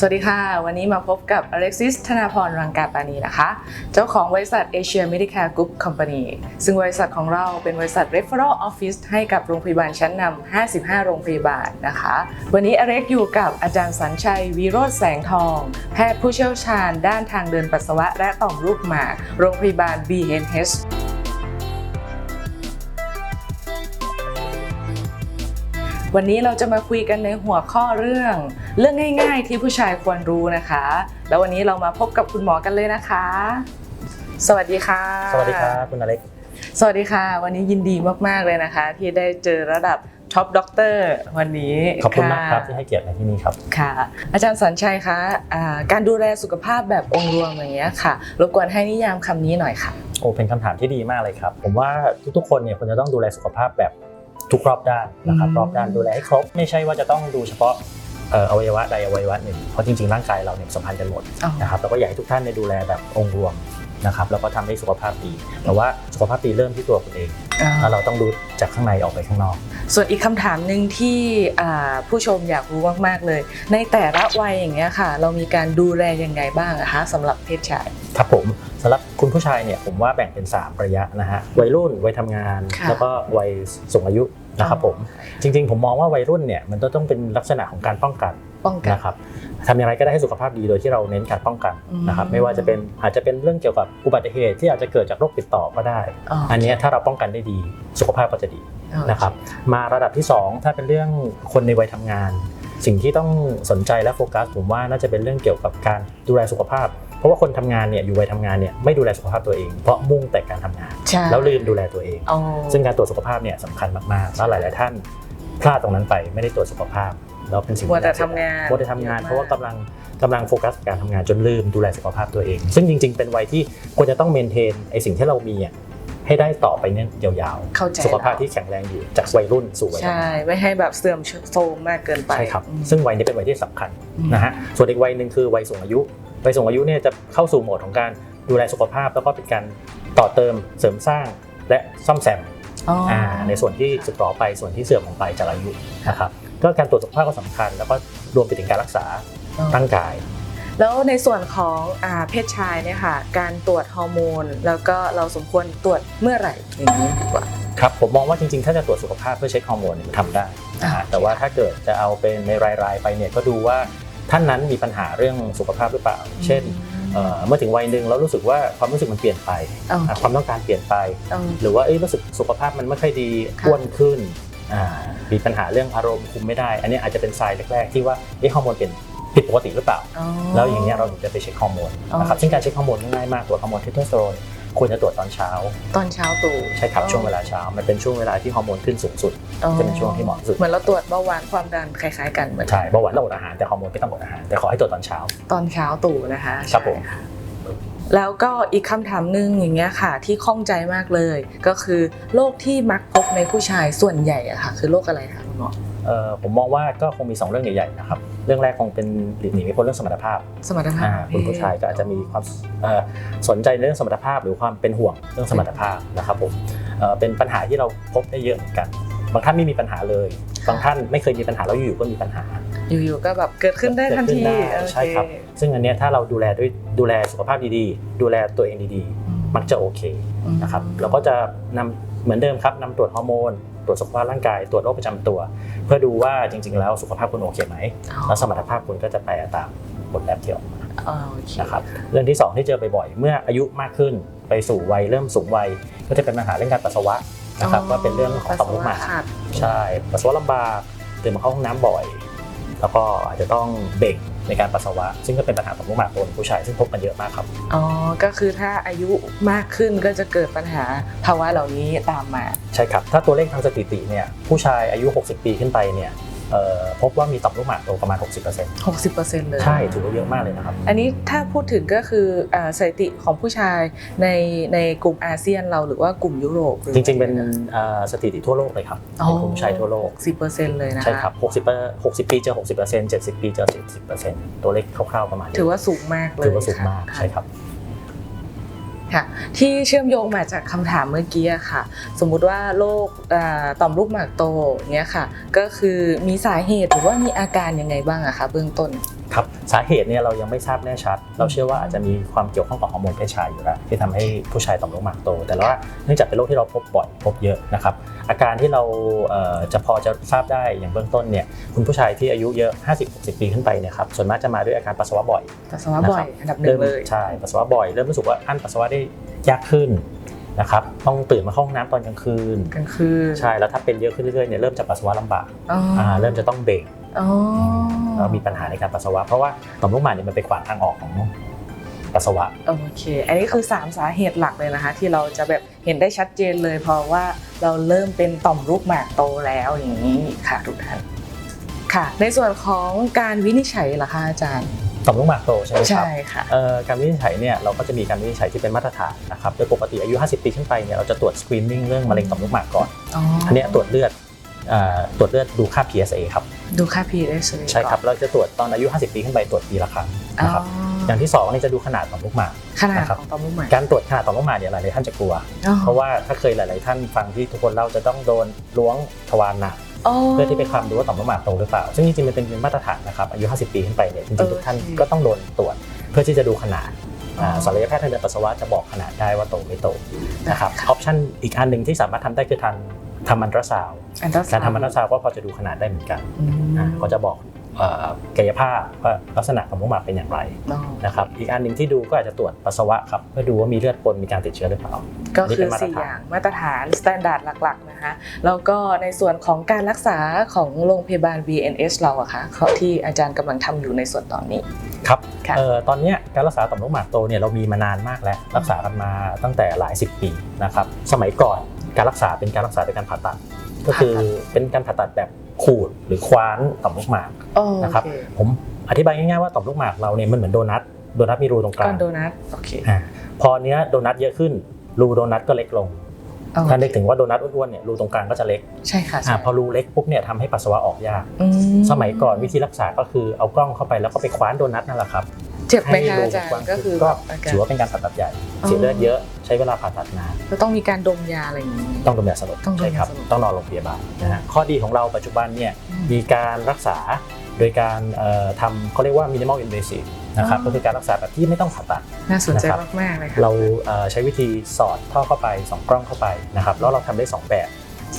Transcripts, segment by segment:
สวัสดีค่ะ วันนี้มาพบกับอเล็กซิสธนาพรรังกาปานีนะคะ เจ้าของบริษัท Asia Medicare Group Company ซึ่งบริษัทของเราเป็นบริษัท Referral Office ให้กับโรงพยาบาลชั้นนำ 55 โรงพยาบาลนะคะ วันนี้อเล็กอยู่กับอาจารย์สัญชัยวีโรจน์แสงทอง แพทย์ผู้เชี่ยวชาญด้านทางเดินปัสสาวะและต่อมลูกหมาก โรงพยาบาล BNH วันนี้เราจะมาคุยกันในหัวข้อเรื่อง เรื่องง่าย ๆ ที่ผู้ชายควรรู้นะคะ แล้ววันนี้เรามาพบกับคุณหมอกันเลยนะคะ สวัสดีค่ะ สวัสดีครับคุณอเล็ก สวัสดีค่ะ วันนี้ยินดีมากๆเลยนะคะ ที่ได้เจอระดับท็อปด็อกเตอร์วันนี้ขอบคุณมากครับะที่ให้เกียรติมาที่นี่ครับค่ะ อาจารย์สัญชัยคะอ่าการดูแลสุขภาพแบบองค์รวมอย่างเงี้ยค่ะรบกวนให้นิยามคำนี้หน่อยค่ะโอ้เป็นคำถามที่ดีมากเลยครับ ผมว่าทุกๆคนเนี่ยควรจะต้องดูแลสุขภาพแบบ ทุกรอบด้านนะครับอืมรอบด้านดูแลให้ครบ ไม่ใช่ว่าจะต้องดูเฉพาะเอ่ออวัยวะใดอวัยวะหนึ่งเพราะจริงๆร่างกายเราเนี่ยสัมพันธ์กันหมดอ๋อนะครับแล้วก็อยากให้ทุกท่านเนี่ยดูแลแบบองค์รวมนะครับแล้วก็ทำให้สุขภาพดีแต่ว่าสุขภาพดีเริ่มที่ตัวคุณเองอ่าแล้วเราต้องดูจากข้างในออกไปข้างนอก ส่วนอีกคำถามหนึ่งที่อ่าผู้ชมอยากรู้มากๆเลย ในแต่ละวัยอย่างเงี้ยค่ะ เรามีการดูแลยังไงบ้างอะคะสำหรับเพศชายครับผม สำหรับคุณผู้ชายเนี่ยผมว่าแบ่งเป็น 3 ระยะนะฮะวัยรุ่นวัยทำงาน ค่ะแล้วก็วัยสูงอายุนะครับผมจริงๆ ผมมองว่าวัยรุ่นเนี่ยมันต้องเป็นลักษณะของการป้องกันป้องกัน นะครับทำอย่างไรก็ได้ให้สุขภาพดีโดยที่เราเน้นการป้องกันอืมนะครับไม่ว่าจะเป็นอาจจะเป็นเรื่องเกี่ยวกับอุบัติเหตุที่อาจจะเกิดจากโรคติดต่อก็ได้อ๋ออันเนี้ยถ้าเราป้องกันได้ดีสุขภาพก็จะดี นะครับมาระดับที่ 2 ถ้าเป็นเรื่องคนในวัยทำงาน สิ่งที่ต้องสนใจและโฟกัสผมว่าน่าจะเป็นเรื่องเกี่ยวกับการดูแลสุขภาพ เพราะว่าคนทำงานเนี่ยอยู่วัยทำงานเนี่ยไม่ดูแลสุขภาพตัวเอง เพราะมุ่งแต่การทำงานใช่แล้วลืมดูแลตัวเองอ๋อซึ่งการตรวจสุขภาพเนี่ยสำคัญมากๆ แล้วหลาย ๆ ท่านพลาดตรงนั้นไปไม่ได้ตรวจสุขภาพแล้วเป็นสิ่งมัวแต่น่เสียดยทำงานมัวแต่ทำงาน เพราะว่ากำลังกำลังโฟกัสกับการทำงานจนลืมดูแลสุขภาพตัวเอง ซึ่งจริง ๆ เป็นวัยที่ควรจะต้องเมนเทนไอสิ่งที่เรามีอะให้ได้ต่อไปเนี่ยยาวเข้าใจๆสุขภาพที่แข็งแรงอยู่จากวัยรุ่นสู่วัยทำใช่งานไม่ให้แบบเสื่อมโทรมมากเกินไปใช่ครับอืมซึ่งวัยนี้เป็นวัยที่สำคัญอืมนะฮะส่วนอีกวัยหนึ่งคือวัยสูงอายุ วัยสูงอายุเนี่ยจะเข้าสู่โหมดของการดูแลสุขภาพ แล้วก็เป็นการต่อเติมเสริมสร้างและซ่อมแซมอ๋อออ่าในส่วนที่สึกหรอไปส่วนที่เสื่อมลงไปจากอายุนะครับก็การตรวจสุขภาพก็สำคัญ แล้วก็รวมไปถึงการรักษาอ๋อร่างกาย แล้วในส่วนของอ่าเพศชายเนี่ยค่ะการตรวจฮอร์โมน แล้วก็เราสมควรตรวจเมื่อไหร่อย่างนี้ดีกว่าครับผมมองว่าจริงๆ ถ้าจะตรวจสุขภาพเพื่อเช็คฮอร์โมนเนี่ยทำได้นะฮะอ่าแต่ว่าถ้าเกิดจะเอาเป็นในรายๆไปเนี่ยก็ดูว่า ท่านนั้นมีปัญหาเรื่องสุขภาพหรือเปล่า เช่นเอ่อเมื่อถึงวัยหนึ่งแล้วรู้สึกว่าความรู้สึกมันเปลี่ยนไปอ๋ออะความต้องการเปลี่ยนไปอ๋อหรือว่าเอ้ยรู้สึกสุขภาพมันไม่ค่อยดีค่ะอ้วนขึ้นอ่ามีปัญหาเรื่องอารมณ์คุมไม่ได้ อันนี้อาจจะเป็นไซน์แรกๆที่ว่าเอ๊ะฮอร์โมนเปลี่ยนผิดปกติหรือเปล่าอ๋อแล้วอย่างเงี้ยเราถึงจะไปเช็คฮอร์โมนอ๋อนะครับซึ่งการเช็คฮอร์โมนง่ายมากตรวจฮอร์โมนเทสโทสเตอโรน ควรจะตรวจตอนเช้า ตอนเช้าตู่ใช่ครับอ๋อช่วงเวลาเช้า มันเป็นช่วงเวลาที่ฮอร์โมนขึ้นสูงสุดอ๋อจะเป็นช่วงที่เหมาะที่สุดเหมือนเราตรวจเบาหวานความดันคล้ายๆกันเหมือนใช่เบาหวานต้องอดอาหารแต่ฮอร์โมนไม่ต้องอดอาหารแต่ขอให้ตรวจตอนเช้า ตอนเช้าตู่นะคะครับผมใช่ะแล้วก็อีกคำถามหนึ่งอย่างเงี้ยค่ะ ที่ข้องใจมากเลย ก็คือโรคที่มักพบในผู้ชายส่วนใหญ่อะค่ะ คือโรคอะไรคะคุณหมอเอ่อผมมองว่าก็คงมีสองเรื่องใหญ่ๆนะครับ เรื่องแรกคงเป็นหลีกหนีไม่พ้นเรื่องสมรรถภาพสมรรถภาอ่าพคุณผู้ชายก็อาจจะมีความเอ่อสนใจในเรื่องสมรรถภาพ หรือความเป็นห่วงเรื่องสมรรถภาพนะครับผมเอ่อเป็นปัญหาที่เราพบได้เยอะเหมือนกัน บางท่านไม่มีปัญหาเลย บางท่านไม่เคยมีปัญหาแล้วอยู่ๆก็มีปัญหา อยู่ๆก็แบบเกิดขึ้นได้ทันทีเกิดขึ้นได้โอเใช่ครับ ซึ่งอันเนี้ยถ้าเราดูแลด้วยดูแลสุขภาพดีๆ ดูแลตัวเองดีอืมๆมักจะโอเคนะครับ เราก็จะนำเหมือนเดิมครับนำตรวจฮอร์โมน ตรวจสุขภาพร่างกายตรวจโรคประจำตัว เพื่อดูว่าจริง ๆ แล้วสุขภาพคุณโอเคไหมอ๋อแล้วสมรรถภาพคุณก็จะไปตามบทแบบที่ออกมาอ๋อโอเคนะครับเรื่องที่ 2 ที่เจอบ่อยๆเมื่ออายุมากขึ้นไปสู่วัยเริ่มสูงวัย ก็จะเป็นปัญหาเรื่องการปัสสาวะนะครับว่าเป็นเรื่องของต่อมลูกหมากปัสสวะขาดใช่ปัสสาวะลำบากตื่นมาเข้าห้องน้ำบ่อย แล้วก็อาจจะต้องเบ่ง ในการปัสสาวะ ซึ่งก็เป็นปัญหาต่อมลูกหมากตัวผู้ชายซึ่งพบกันเยอะมากครับ อ๋อ ก็คือถ้าอายุมากขึ้นก็จะเกิดปัญหาภาวะเหล่านี้ตามมา ใช่ครับ ถ้าตัวเลขทางสถิติเนี่ยผู้ชายอายุ 60 ปีขึ้นไปเนี่ยเอ่อ พบว่ามีต่อมลูกหมากโตประมาณ 60% 60%เลยใช่ถือว่าเยอะมากเลยนะครับ อันนี้ถ้าพูดถึงก็คือเอ่อสถิติของผู้ชายในในกลุ่มอาเซียนเราหรือว่ากลุ่มยุโรปหอจริงๆ เป็นเอ่อสถิติทั่วโลกเลยครับในกลุ่มผู้ชายทั่วโลก60%เลยนะคะใช่ครับ60เปอร์60 ปีเจอ 60% 70 ปีเจอ 70%ตัวเลขคร่าวๆประมาณนี้ถือว่าสูงมากเลยถือว่าสูงมากค่ะใช่ครับ ค่ะที่เชื่อมโยงมาจากคำถามเมื่อกี้ค่ะ สมมุติว่าโรคต่อมลูกหมากโตเนี้ยค่ะ ก็คือมีสาเหตุหรือว่ามีอาการยังไงบ้างอะคะเบื้องต้นครับสาเหตุเนี่ยเรายังไม่ทราบแน่ชัด เราเชื่อว่าอาจจะมีความเกี่ยวข้องกับฮอร์โมนเพศชายอยู่แล้วที่ทำให้ผู้ชายต่อมลูกหมากโต แต่ว่าเนื่องจากเป็นโรคที่เราพบบ่อยพบเยอะนะครับ อาการที่เราเอ่อจะพอจะทราบได้อย่างเบื้องต้นเนี่ยคุณผู้ชายที่อายุเยอะ 50-60 ปีขึ้นไปเนี่ยครับส่วนมากจะมาด้วยอาการปัสสาวะบ่อยปัสสาวะบ่อยนะครับอันดับหนึ่งเลยใช่ปัสสาวะบ่อยเริ่มรู้สึกว่าอั้นปัสสาวะได้ยากขึ้นนะครับต้องตื่นมาเข้าห้องน้ำตอนกลางคืนกลางคืนใช่แล้วถ้าเป็นเยอะขึ้นเรื่อยๆเนี่ยเริ่มจะปัสสาวะลำบากอ๋ออ่าเริ่มจะต้องเบ่งอ๋อแล้วมีปัญหาในการปัสสาวะเพราะว่าต่อมลูกหมากเนี่ยมันไปขวางทางออกของปัสสาวะโอเค อันนี้คือ 3 สาเหตุหลักเลยนะคะ ที่เราจะแบบ เห็นได้ชัดเจนเลยเพราะว่าเราเริ่มเป็นต่อมลูกหมากโตแล้วอย่างนี้ค่ะทุกท่านค่ะ ในส่วนของการวินิจฉัยล่ะคะอาจารย์ต่อมลูกหมากโตใช่ไหมครับใช่ค่ะเอ่อการวินิจฉัยเนี่ยเราก็จะมีการวินิจฉัยที่เป็นมาตรฐานนะครับโดยปกติอายุ 50 ปีขึ้นไปเนี่ยเราจะตรวจสกรีนนิ่งเรื่องมะเร็งต่อมลูกหมากก่อนอ๋ออัอันเนี้ยตรวจเลือดเอ่อตรวจเลือดดูค่า PSA ครับ ดูค่า PSA ใช่ครับ เราจะตรวจตอนอายุ 50 ปีขึ้นไปตรวจปีละครั้งอ๋อนะครับ อย่างที่สองนี่จะดูขนาดต่อมลูกหมากขนาดนะครับของต่อมลูกหมากการตรวจขนาดต่อมลูกหมากเนี่ยหลายๆท่านจะกลัวอ๋อเพราะว่าถ้าเคยหลาย ๆ ท่านฟังที่ทุกคนเล่าจะต้องโดนล้วงทวารหนักอ๋อเพื่อที่ไปคลำดูว่าต่อมลูกหมากโตหรือเปล่า ซึ่งจริงๆมันเป็นมาตรฐานนะครับอายุ 50 ปีขึ้นไปเนี่ยจริงๆทุกท่านโอเคก็ต้องโดนตรวจเพื่อที่จะดูขนาดอ๋ออ่าศัลยแพทย์ทางเดินปัสสาวะจะบอกขนาดได้ว่าโตไม่โตนะครับได้อค่ะอปชันอีกอันหนึ่งที่สามารถทำได้คือทำทำอันตราซาวด์อันตราซาวการทำอันตราซาวด์ก็พอจะดูขนาดได้เหมือนกันอืมอ่าก็จะบอกเอ่อ กายภาพว่าลักษณะของมุกหมากเป็นอย่างไรอ๋อนะครับอีกอันหนึ่งที่ดูก็อาจจะตรวจปัสสาวะครับเพื่อดูว่ามีเลือดปนมีการติดเชื้อหรือเปล่า ก็อันนี้คืเป็อนมาตรสี่ฐานอย่างมาตรฐานสแตนดาร์ดหลักๆนะคะแล้วก็ในส่วนของการรักษาของโรงพยาบาล VNS เราอะค่ะเขาที่อาจารย์กำลังทำอยู่ในส่วนตอนนี้ครับค่ะเอ่อตอนเนี้ยการรักษาต่อมลูกหมากโตเนี่ยเรามีมานานมากแล้วรักษากันมาตั้งแต่หลายสิบปีนะครับสมัยก่อน การรักษาเป็นการรักษาด้วยการผ่าตัด ก็คือเป็นการผ่าตัดแบบขูดหรือคว้านต่อมลูกหมากโอนะครับเคผมอธิบายง่ายๆว่าต่อมลูกหมากเราเนี่ยมันเหมือนโดนัทโดนัทมีรูตรงกก้ลาองนโดนัทโอเคอ่าพอเนี้ยโดนัทเยอะขึ้นรูโดนัทก็เล็กลงโอเคถ้านึกถึงว่าโดนัทอ้วนๆเนี่ยรูตรงกลางก็จะเล็กใช่ค่ะอ่าใช่พอรูเล็กปุ๊บเนี่ยทำให้ปัสสาวะออกยากอืสมัยก่อนวิธีรักษาก็คือเอากล้องเข้าไปแล้วก็ไปคว้านโดนัทนั่นแหละครับ เจ็บไหมคะรูอาจารกว้างย์ก็คือก็แบบอาการถือว่าเป็นการผ่าตัดใหญ่อ๋อเสียเลือดเยอะใช้เวลาผ่าตัดนานก็ต้องมีการดมยาอะไรอย่างนี้ต้องดมยาสลบต้องดมยาใช่ครับสลบต้องนอนโรงพยาบาลนะฮะข้อดีของเราปัจจุบันเนี่ยอืมมีการรักษาโดยการเอ่อทำเขาเรียกว่า minimal invasive นะครับอ๋อก็คือการรักษาแบบที่ไม่ต้องผ่าตัดน่าสนใจนะครับมากๆเลยค่ะเราเอ่อใช้วิธีสอดท่อเข้าไปสองกล้องเข้าไปนะครับแล้วเราทำได้สองแบบ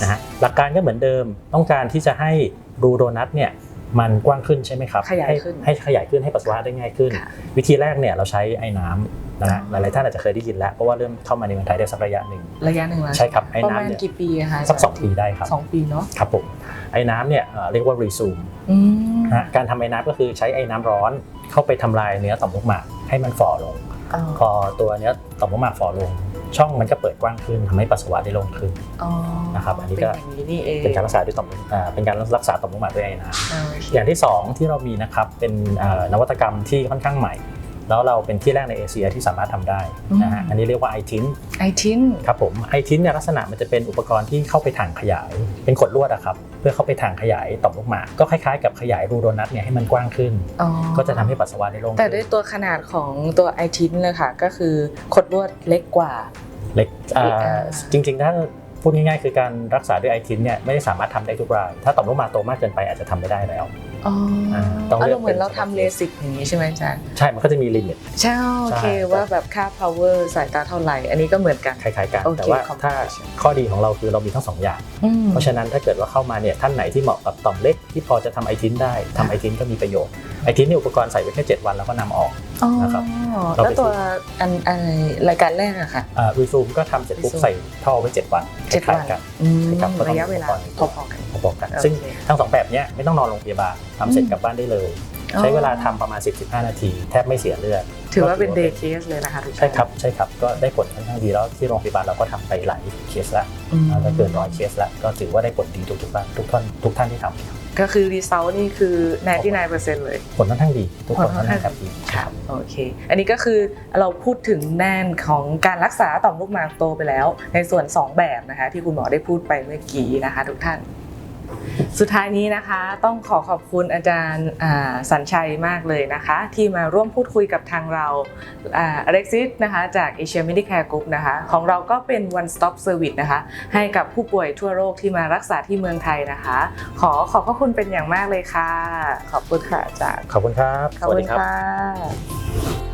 นะฮะหลักการก็เหมือนเดิมต้องการที่จะให้รูโดนัทเนี่ย มันกว้างขึ้นใช่ไหมครับขยายให้ขึ้นให้ขยายขึ้นให้ปัสสาวะได้ง่ายขึ้นค่ะวิธีแรกเนี่ยเราใช้ไอ้น้ำนะฮะอ๋หอลายๆท่านอาจจะเคยได้ยินแล้วเพราะว่าเริ่มเข้ามาในเมืองไทยได้สักระยะหนึ่งระยะหนึ่งแล้วใช่ครับไอ้ประมาน้ำณเนี่ยกี่ปีอะคะสักสองปีได้ครับสองปีเนาะครับผมไอ้น้ำเนี่ยเอ่อเรียกว่ารีซูมอืมนะฮะการทำไอ้น้ำก็คือใช้ไอ้น้ำร้อนเข้าไปทำลายเนื้อต่อมลูกหมากให้มันฝ่อลงอ๋อพอตัวเนื้อต่อมลูกหมากฝ่อลง ช่องมันก็เปิดกว้างขึ้นทำให้ปัสสาวะได้โลงขึ้นอ๋อนะครับอันนี้ก็เป็นอย่างนี้นี่เองเป็นการรักษาด้วยต่อมอ่าเป็นการรักษาต่อมลูกหมากด้วยไอ้น้โอเคำอย่างที่สองที่เรามีนะครับเป็นเอ่อนวัตกรรมที่ค่อนข้างใหม่ แล้วเราเป็นที่แรกในเอเชียที่สามารถทำได้นะฮะอันนี้เรียกว่าไอทินไอทินครับผมไอทินเนี่ยลักษณะมันจะเป็นอุปกรณ์ที่เข้าไปถ่างขยาย เป็นขดลวดอะครับเพื่อเข้าไปถ่างขยายต่อมลูกหมากก็คล้ายๆกับขยายรูโดนัทเนี่ยให้มันกว้างขึ้นอ๋อก็จะทำให้ปัสสาวะได้โล่งแต่ขึ้นด้วยตัวขนาดของตัวไอทินเลยค่ะก็คือขดลวดเล็กกว่าเล็กอ่าอ่าจริงๆถ้าพูดง่ายๆ คือการรักษาด้วยไอทินเนี่ยไม่ได้สามารถทำได้ทุกราย ถ้าต่อมลูกหมากโตมากเกินไปอาจจะทำไม่ได้แล้ว อ๋ออาต้องเลือกอารมณ์เหมือนเราเป็นทำเลสิกอย่างนี้ใช่ไหมอาจารย์ใช่ มันก็จะมีลิมิตใช่โอเคใช่ว่าแบบค่า power สายตาเท่าไหร่ อันนี้ก็เหมือนกันคล้ายๆกันโอเคแต่ว่า complication ถ้าข้อดีของเราคือเรามีทั้งสองอย่างอืมเพราะฉะนั้นถ้าเกิดว่าเข้ามาเนี่ยท่านไหนที่เหมาะกับต่อมเล็กที่พอจะทำไอทินได้ทำไอทินก็มีประโยชน์ไอทินเนี่ยอุปกรณ์ใส่ไว้แค่7วันแล้วก็นำออกอ๋อนะครับเราแล้วไปตัวอันอะไรรายการแรกอะค่ะรีซูมก็ทำเสร็จปุ๊บ Resume ใส่ท่อไว้ 7 วันเจ็ดคล้าวัยนๆกันอืมใช่ครับก็ต้องระยะเวลามีพอุปกรณ์อๆกันพอๆกันโอเคซึ่งทั้งสองแบบเนี้ยไม่ต้องนอนโรงพยาบาลทำเสร็จอืมกลับบ้านได้เลย ใช้เวลาทำประมาณ 10-15 นาที แทบไม่เสียเลือดถือว่าเป็นเดย์เคสเลยนะคะทุกท่านใช่ครับใช่ครับก็ได้ผลค่อนข้างดีแล้วที่โรงพยาบาลเราก็ทำไปหลายเคสแล้วอืมก็เกินร้อยเคสแล้วก็ถือว่าได้ผลดีทุกทุกๆท่านทุกท่านทุกท่านที่ทำ ก็คือรีเซลนี่คือ 99%เลย ผลค่อนข้างดีทุกคนผลค่ค่ออนนข้าข้างงดีค่ะโอเค อันนี้ก็คือเราพูดถึงแน่นของการรักษาต่อมลูกหมากโตไปแล้ว ในส่วน 2 แบบนะคะ ที่คุณหมอได้พูดไปเมื่อกี้นะคะ ทุกท่าน สุดท้ายนี้นะคะต้องขอขอบคุณอาจารย์อ่าสัญชัยมากเลยนะคะ ที่มาร่วมพูดคุยกับทางเราอเล็กซิสนะคะจาก Asia Medicare Group นะคะของเราก็เป็น one stop service นะคะให้กับผู้ป่วยทั่วโลกที่มารักษาที่เมืองไทยนะคะ ขอขอบพระคุณเป็นอย่างมากเลยค่ะ ขอบคุณค่ะอาจารย์ขอบคุณครับขอบคุณค่ะ